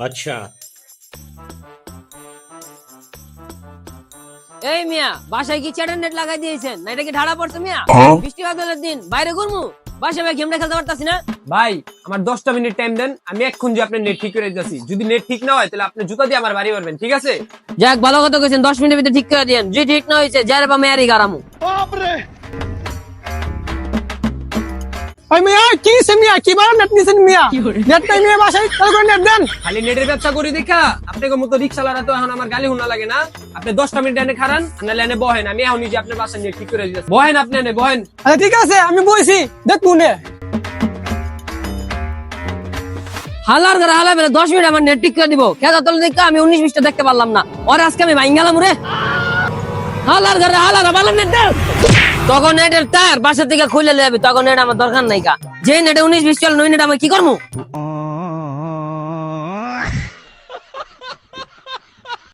আচ্ছা। আমার দশটা মিনিট টাইম দেন আমি যে আপনার নেট ঠিক করে যদি নেট ঠিক না হয় তাহলে আপনি দিয়ে বাড়ি মারবেন ঠিক আছে? যাক ভালো কথা কইছেন দশ ভিতরে ঠিক করে দিয়েন। যদি ঠিক না হয়েছে ওই মিয়া কি সে মিয়া? কি বারো নেট নিছেন মিয়া? নেট টাইম মিয়া বাসায়? কল করে নেট দেন। খালি নেটের ব্যবসা করি দেখা। আপনাকে মতো রিক্সাওয়ালা তো এখন আমার গালি হুনা লাগে না। আপনি দশটা মিনিট এনে খারান নাহলে এনে বহেন। আমি এখন নিজে আপনার বাসা নেট ঠিক করে দিতেছি বহেন আপনি এনে বহেন। আচ্ছা ঠিক আছে আমি বইছি। দেখ কোনে হালার ঘরে হালা বেলে দশ মিনিট আমার নেট ঠিক করে দিব। তোলে দেখে আমি উনিশ বিশটা দেখতে পারলাম না। ওর আজকে আমি ভাই গেলাম রে। হালার ঘরে হালার ভালো নেট তখন নেটের তার বাসা থেকে খুলে লেবে, তখন নেট আমার দরকার নাই কা যে নেটে উনিশ বিশ চল নই নেট আমি কি করব